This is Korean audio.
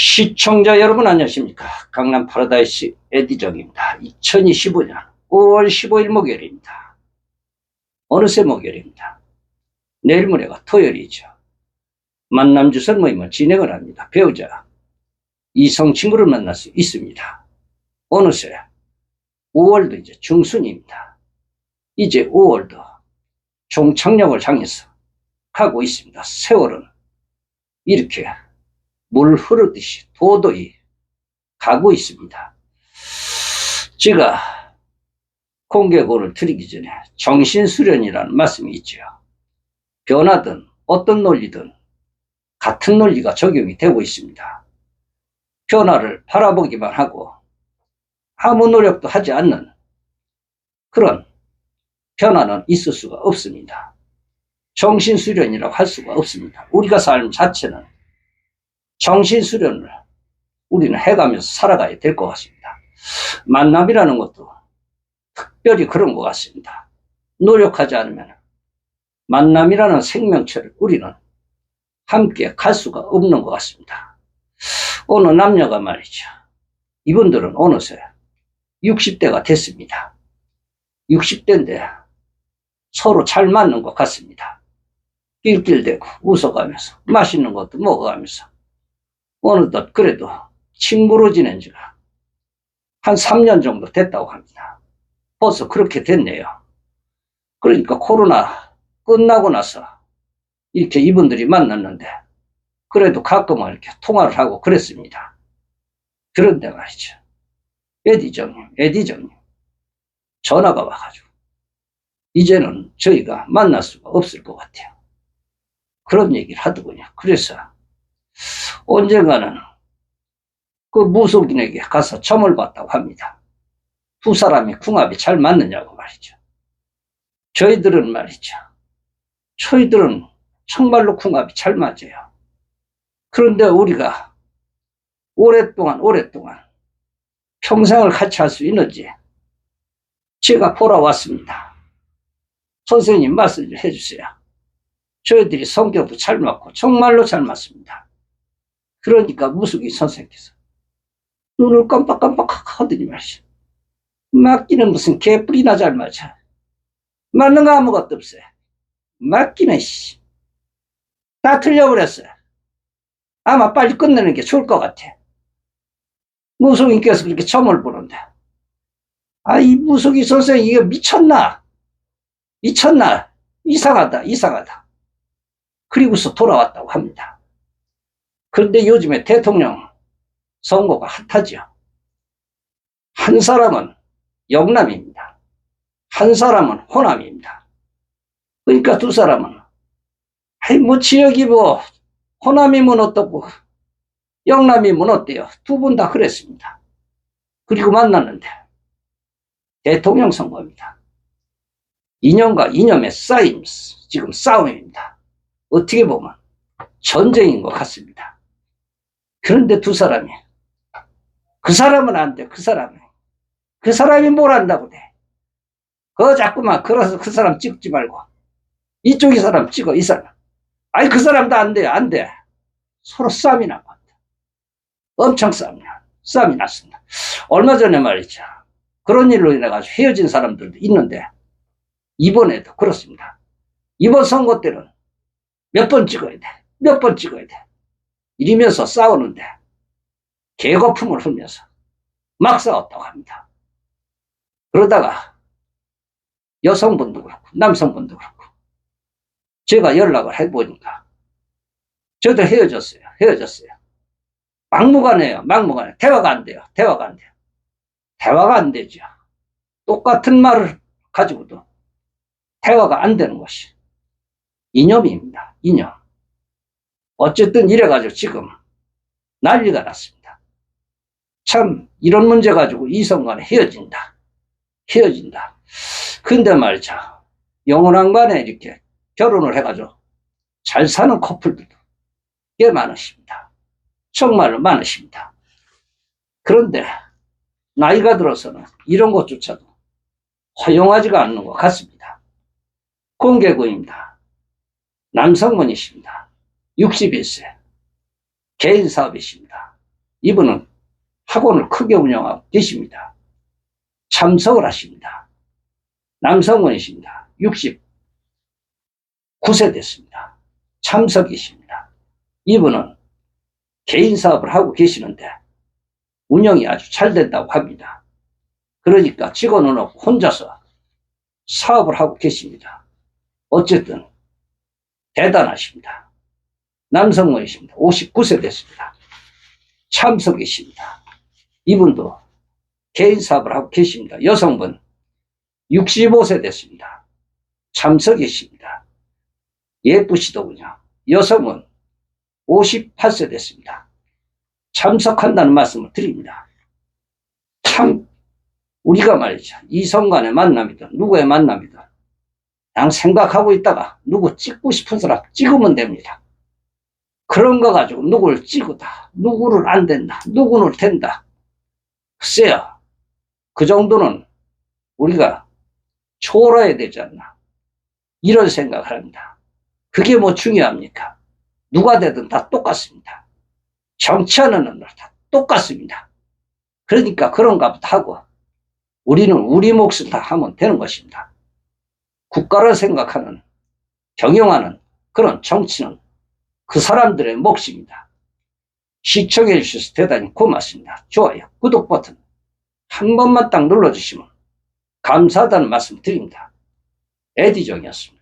시청자 여러분 안녕하십니까. 강남 파라다이스 에디정입니다. 2025년 5월 15일 목요일입니다. 어느새 목요일입니다. 내일 모레가 토요일이죠. 만남 주선 모임을 진행을 합니다. 배우자 이성 친구를 만날 수 있습니다. 어느새 5월도 이제 중순입니다. 이제 5월도 종착역을 향해서 가고 있습니다. 세월은 이렇게 물 흐르듯이 도도히 가고 있습니다. 제가 공개고를 드리기 전에 정신수련이라는 말씀이 있죠. 변화든 어떤 논리든 같은 논리가 적용이 되고 있습니다. 변화를 바라보기만 하고 아무 노력도 하지 않는 그런 변화는 있을 수가 없습니다. 정신수련이라고 할 수가 없습니다. 우리가 삶 자체는 정신 수련을 우리는 해가면서 살아가야 될 것 같습니다. 만남이라는 것도 특별히 그런 것 같습니다. 노력하지 않으면 만남이라는 생명체를 우리는 함께 갈 수가 없는 것 같습니다. 어느 남녀가 말이죠. 이분들은 어느새 60대가 됐습니다. 60대인데 서로 잘 맞는 것 같습니다. 낄낄대고 웃어가면서 맛있는 것도 먹어가면서 어느덧 그래도 친구로 지낸 지가 한 3년 정도 됐다고 합니다. 벌써 그렇게 됐네요. 그러니까 코로나 끝나고 나서 이렇게 이분들이 만났는데 그래도 가끔은 이렇게 통화를 하고 그랬습니다. 그런데 말이죠. 에디정님, 에디정님. 전화가 와가지고 이제는 저희가 만날 수가 없을 것 같아요. 그런 얘기를 하더군요. 그래서 언젠가는 그 무속인에게 가서 점을 봤다고 합니다. 두 사람이 궁합이 잘 맞느냐고 말이죠. 저희들은 말이죠. 저희들은 정말로 궁합이 잘 맞아요. 그런데 우리가 오랫동안, 오랫동안 평생을 같이 할 수 있는지 제가 보러 왔습니다. 선생님 말씀 좀 해주세요. 저희들이 성격도 잘 맞고 정말로 잘 맞습니다. 그러니까 무속인 선생님께서 눈을 깜빡깜빡 하더니 말이죠. 맞기는 무슨 개뿔이나 잘 맞아. 맞는 거 아무것도 없어요. 맞기는 씨. 다 틀려버렸어요. 아마 빨리 끝내는 게 좋을 것 같아. 무속인께서 그렇게 점을 보는데. 아, 이 무속인 선생님 이거 미쳤나? 미쳤나? 이상하다, 이상하다. 그리고서 돌아왔다고 합니다. 그런데 요즘에 대통령 선거가 핫하죠. 한 사람은 영남입니다. 한 사람은 호남입니다. 그러니까 두 사람은 아이 뭐 지역이 뭐 호남이면 어떻고 영남이면 어때요? 두 분 다 그랬습니다. 그리고 만났는데 대통령 선거입니다. 이념과 이념의 싸임, 지금 싸움입니다. 어떻게 보면 전쟁인 것 같습니다. 그런데 두 사람이 그 사람은 안 돼. 그 사람은 그 사람이 뭘 한다고 돼. 그거 자꾸만 걸어서 그 사람 찍지 말고 이쪽 이 사람 찍어 이 사람. 아니 그 사람도 안 돼. 안 돼. 서로 싸움이 나고 엄청 싸움이 나. 싸움이 났습니다. 얼마 전에 말이죠. 그런 일로 인해 가지고 헤어진 사람들도 있는데 이번에도 그렇습니다. 이번 선거 때는 몇 번 찍어야 돼. 몇 번 찍어야 돼. 이러면서 싸우는데 개거품을 흘면서 막 싸웠다고 합니다. 그러다가 여성분도 그렇고 남성분도 그렇고 제가 연락을 해보니까 저도 헤어졌어요. 헤어졌어요. 막무가내요. 막무가내. 대화가 안 돼요. 대화가 안 돼요. 대화가 안 되죠. 똑같은 말을 가지고도 대화가 안 되는 것이 이념입니다. 이념. 어쨌든 이래가지고 지금 난리가 났습니다. 참 이런 문제 가지고 이성 간에 헤어진다. 헤어진다. 근데 말이죠. 영원한간에 이렇게 결혼을 해가지고 잘 사는 커플들도 꽤 많으십니다. 정말로 많으십니다. 그런데 나이가 들어서는 이런 것조차도 허용하지가 않는 것 같습니다. 공개구입니다. 남성분이십니다. 61세. 개인 사업이십니다. 이분은 학원을 크게 운영하고 계십니다. 참석을 하십니다. 남성원이십니다. 69세 됐습니다. 참석이십니다. 이분은 개인 사업을 하고 계시는데 운영이 아주 잘 된다고 합니다. 그러니까 직원은 없고 혼자서 사업을 하고 계십니다. 어쨌든 대단하십니다. 남성원이십니다. 59세 됐습니다. 참석이십니다. 이분도 개인 사업을 하고 계십니다. 여성분 65세 됐습니다. 참석이십니다. 예쁘시더군요. 여성은 58세 됐습니다. 참석한다는 말씀을 드립니다. 참 우리가 말이죠. 이성 간의 만남이든 누구의 만남이든 그냥 생각하고 있다가 누구 찍고 싶은 사람 찍으면 됩니다. 그런 거 가지고 누구를 찍으다, 누구를 안 된다, 누구를 된다. 글쎄요. 그 정도는 우리가 초월해야 되지 않나. 이런 생각을 합니다. 그게 뭐 중요합니까? 누가 되든 다 똑같습니다. 정치하는 다 똑같습니다. 그러니까 그런가 보다 하고 우리는 우리 몫을 다 하면 되는 것입니다. 국가를 생각하는, 경영하는 그런 정치는 그 사람들의 몫입니다. 시청해 주셔서 대단히 고맙습니다. 좋아요, 구독 버튼 한 번만 딱 눌러주시면 감사하다는 말씀 드립니다. 에디정이었습니다.